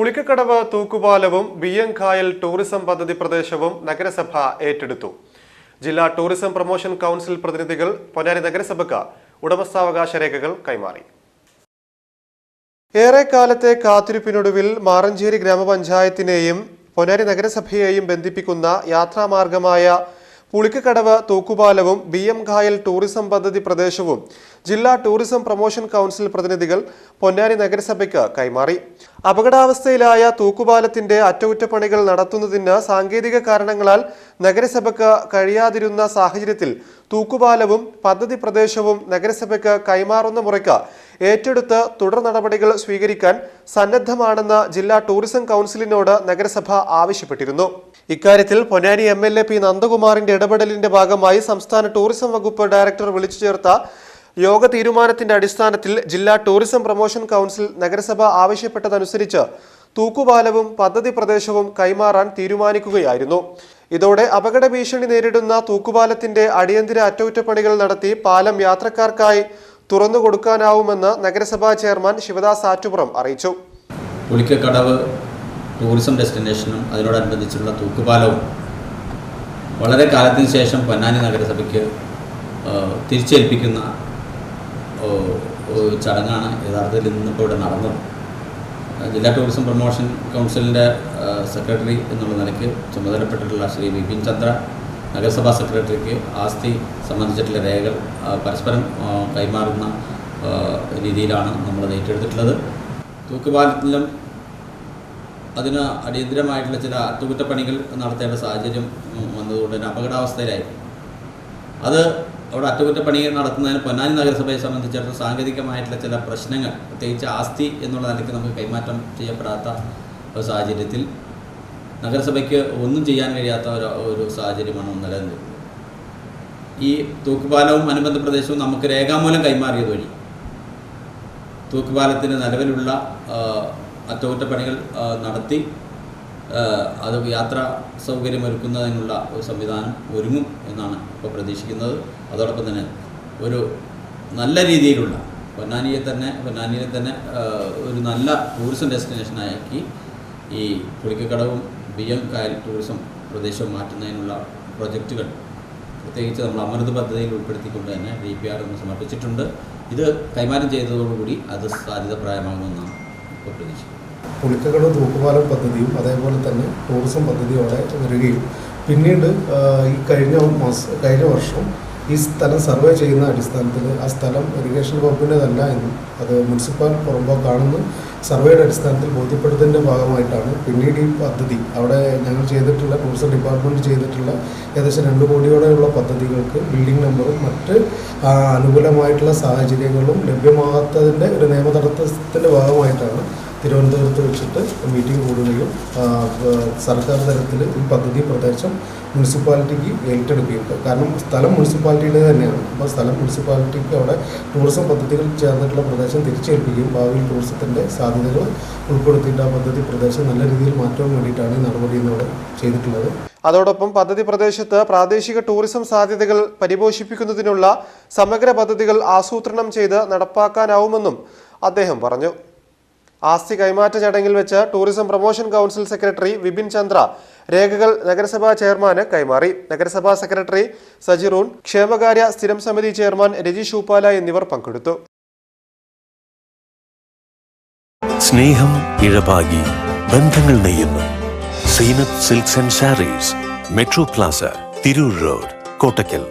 Pulikkakadavu തൂക്കുപാലവും ബിയ്യങ്കായൽ tourism പദ്ധതി പ്രദേശവും നഗരസഭ ഏറ്റെടുത്തു. ജില്ലാ ടൂറിസം പ്രൊമോഷൻ കൗൺസിൽ പ്രതിനിധികൾ പൊന്നാനി നഗരസഭയ്ക്ക് ഉടമസ്ഥാവകാശ രേഖകൾ കൈമാറി. ഏറെക്കാലത്തെ കാത്തിരിപ്പിനൊടുവിൽ മാറഞ്ചേരി ഗ്രാമപഞ്ചായത്തിനെയും പൊന്നാനി നഗരസഭയെയും ബന്ധിപ്പിക്കുന്ന യാത്രാമാർഗമായ പുളിക്കക്കടവ് തൂക്കുപാലവും ബി എം കായൽ ടൂറിസം പദ്ധതി പ്രദേശവും ജില്ലാ ടൂറിസം പ്രൊമോഷൻ കൗൺസിൽ പ്രതിനിധികൾ പൊന്നാനി നഗരസഭയ്ക്ക് കൈമാറി. അപകടാവസ്ഥയിലായ തൂക്കുപാലത്തിന്റെ അറ്റകുറ്റപ്പണികൾ നടത്തുന്നതിന് സാങ്കേതിക കാരണങ്ങളാൽ നഗരസഭയ്ക്ക് കഴിയാതിരുന്ന സാഹചര്യത്തിൽ തൂക്കുപാലവും പദ്ധതി പ്രദേശവും നഗരസഭയ്ക്ക് കൈമാറുന്ന മുറയ്ക്ക് ഏറ്റെടുത്ത് തുടർ നടപടികൾ സ്വീകരിക്കാൻ സന്നദ്ധമാണെന്ന് ജില്ലാ ടൂറിസം കൗൺസിലിനോട് നഗരസഭ ആവശ്യപ്പെട്ടിരുന്നു. ഇക്കാര്യത്തിൽ Ponnani M L A P നന്ദകുമാറിന്റെ ഇടപെടലിന്റെ ഭാഗമായി സംസ്ഥാന ടൂറിസം വകുപ്പ് ഡയറക്ടർ വിളിച്ചു ചേർത്ത യോഗ തീരുമാനത്തിന്റെ അടിസ്ഥാനത്തിൽ ജില്ലാ ടൂറിസം പ്രൊമോഷൻ കൗൺസിൽ നഗരസഭ ആവശ്യപ്പെട്ടതനുസരിച്ച് തൂക്കുപാലവും പദ്ധതി പ്രദേശവും കൈമാറാൻ തീരുമാനിക്കുകയായിരുന്നു. ഇതോടെ അപകട ഭീഷണി നേരിടുന്ന തൂക്കുപാലത്തിന്റെ അടിയന്തര അറ്റകുറ്റപ്പണികൾ നടത്തി പാലം യാത്രക്കാർക്കായി തുറന്നു കൊടുക്കാനാവുമെന്ന് നഗരസഭാ ചെയർമാൻ ശിവദാസ് ആറ്റുപുറം അറിയിച്ചു. പുളിക്കക്കടവ് ടൂറിസം ഡെസ്റ്റിനേഷനും അതിനോടനുബന്ധിച്ചുള്ള തൂക്കുപാലവും വളരെ കാലത്തിന് ശേഷം പൊന്നാനി നഗരസഭയ്ക്ക് തിരിച്ചേൽപ്പിക്കുന്ന ചടങ്ങാണ് യഥാർത്ഥത്തിൽ ഇന്നിപ്പോൾ ഇവിടെ നടന്നത്. ജില്ലാ ടൂറിസം പ്രൊമോഷൻ കൗൺസിലിന്റെ സെക്രട്ടറി എന്നുള്ള നിലയ്ക്ക് ചുമതലപ്പെട്ടിട്ടുള്ള ശ്രീ വിപിൻ ചന്ദ്ര നഗരസഭാ സെക്രട്ടറിക്ക് ആസ്തി സംബന്ധിച്ചിട്ടുള്ള രേഖകൾ പരസ്പരം കൈമാറുന്ന രീതിയിലാണ് നമ്മൾ ഏറ്റെടുത്തിട്ടുള്ളത്. തൂക്കുപാലത്തിലും അതിന് അടിയന്തരമായിട്ടുള്ള ചില അറ്റകുറ്റപ്പണികൾ നടത്തേണ്ട സാഹചര്യം വന്നതുകൊണ്ട് തന്നെ അപകടാവസ്ഥയിലായി. അത് അവിടെ അറ്റകുറ്റപ്പണി നടത്തുന്നതിന് പൊന്നാനി നഗരസഭയെ സംബന്ധിച്ചിടത്തോളം സാങ്കേതികമായിട്ടുള്ള ചില പ്രശ്നങ്ങൾ പ്രത്യേകിച്ച് ആസ്തി എന്നുള്ള നിലയ്ക്ക് നമുക്ക് കൈമാറ്റം ചെയ്യപ്പെടാത്ത ഒരു സാഹചര്യത്തിൽ നഗരസഭയ്ക്ക് ഒന്നും ചെയ്യാൻ കഴിയാത്ത ഒരു ഒരു സാഹചര്യമാണ് നിലനിന്നത് ഈ തൂക്കുപാലവും അനുബന്ധ പ്രദേശവും നമുക്ക് രേഖാമൂലം കൈമാറിയത് വഴി തൂക്കുപാലത്തിന് നിലവിലുള്ള അറ്റകുറ്റപ്പണികൾ നടത്തി അത് യാത്രാ സൗകര്യമൊരുക്കുന്നതിനുള്ള ഒരു സംവിധാനം ഒരുങ്ങും എന്നാണ് ഇപ്പോൾ പ്രതീക്ഷിക്കുന്നത്. അതോടൊപ്പം തന്നെ ഒരു നല്ല രീതിയിലുള്ള പൊന്നാനിയെ തന്നെ പൊന്നാനിയെ തന്നെ ഒരു നല്ല ടൂറിസം ഡെസ്റ്റിനേഷനാക്കി ഈ പുളിക്കക്കടവും ബി എം കായൽ ടൂറിസം പ്രദേശം മാറ്റുന്നതിനുള്ള പ്രൊജക്റ്റുകൾ പ്രത്യേകിച്ച് നമ്മൾ അമൃത് പദ്ധതിയിൽ ഉൾപ്പെടുത്തിക്കൊണ്ട് തന്നെ ഡി പി ആർ ഒന്ന് സമർപ്പിച്ചിട്ടുണ്ട്. ഇത് കൈമാറ്റം ചെയ്തതോടുകൂടി അത് സാധ്യത പ്രായമാകുമെന്നാണ് ഇപ്പോൾ പ്രതീക്ഷിക്കുന്നത്. പുളിക്കകട തൂക്കുപാലം പദ്ധതിയും അതേപോലെ തന്നെ ടൂറിസം പദ്ധതിയും അവിടെ വരികയും. പിന്നീട് ഈ കഴിഞ്ഞ മാസം കഴിഞ്ഞ വർഷം ഈ സ്ഥലം സർവേ ചെയ്യുന്ന അടിസ്ഥാനത്തിൽ ആ സ്ഥലം ഇറിഗേഷൻ വകുപ്പിന്റെതല്ല എന്നും അത് മുനിസിപ്പൽ പുറമ്പോക്കാണെന്ന് സർവേയുടെ അടിസ്ഥാനത്തിൽ ബോധ്യപ്പെടുത്തതിന്റെ ഭാഗമായിട്ടാണ് പിന്നീട് ഈ പദ്ധതി. അവിടെ ഞങ്ങൾ ചെയ്തിട്ടുള്ള ടൂറിസം ഡിപ്പാർട്ട്മെന്റ് ചെയ്തിട്ടുള്ള ഏകദേശം രണ്ട് കോടിയോടെയുള്ള പദ്ധതികൾക്ക് ബിൽഡിംഗ് നമ്പറും മറ്റ് അനുകൂലമായിട്ടുള്ള സാഹചര്യങ്ങളും ലഭ്യമാകാത്തതിന്റെ ഒരു നിയമതടസ്സത്തിന്റെ ഭാഗമായിട്ടാണ് തിരുവനന്തപുരത്ത് വെച്ചിട്ട് മീറ്റിംഗ് കൂടുകയും സർക്കാർ തലത്തിൽ ഈ പദ്ധതി പ്രദേശം മുനിസിപ്പാലിറ്റിക്ക് ഏറ്റെടുക്കുകയും കാരണം സ്ഥലം മുനിസിപ്പാലിറ്റിയുടെ തന്നെയാണ്. അപ്പോൾ സ്ഥലം മുനിസിപ്പാലിറ്റിക്ക് അവിടെ ടൂറിസം പദ്ധതികൾ ചേർന്നിട്ടുള്ള പ്രദേശം തിരിച്ചേൽപ്പിക്കുകയും ഭാവിയിൽ ടൂറിസത്തിന്റെ സാധ്യതകൾ ഉൾപ്പെടുത്തിയിട്ട് ആ പദ്ധതി പ്രദേശം നല്ല രീതിയിൽ മാറ്റാൻ വേണ്ടിയിട്ടാണ് ഈ നടപടി ഇന്നിവിടെ ചെയ്തിട്ടുള്ളത്. അതോടൊപ്പം പദ്ധതി പ്രദേശത്ത് പ്രാദേശിക ടൂറിസം സാധ്യതകൾ പരിപോഷിപ്പിക്കുന്നതിനുള്ള സമഗ്ര പദ്ധതികൾ ആസൂത്രണം ചെയ്ത് നടപ്പാക്കാനാവുമെന്നും അദ്ദേഹം പറഞ്ഞു. ആസ്തി കൈമാറ്റ ചടങ്ങിൽ വെച്ച് tourism promotion council secretary Vipin Chandra രേഖകൾ നഗരസഭാ ചെയർമാന് കൈമാറി. നഗരസഭാ സെക്രട്ടറി സജിറൂൺ ക്ഷേമകാര്യ സ്ഥിരം സമിതി ചെയർമാൻ രജി ഷൂപ്പാല എന്നിവർ പങ്കെടുത്തു. സ്നേഹം ഇഴപാകി ബന്ധങ്ങൾ നെയ്യുന്നു. Zeenath silks and sarees Metro Plaza Tirur road Kottakkal.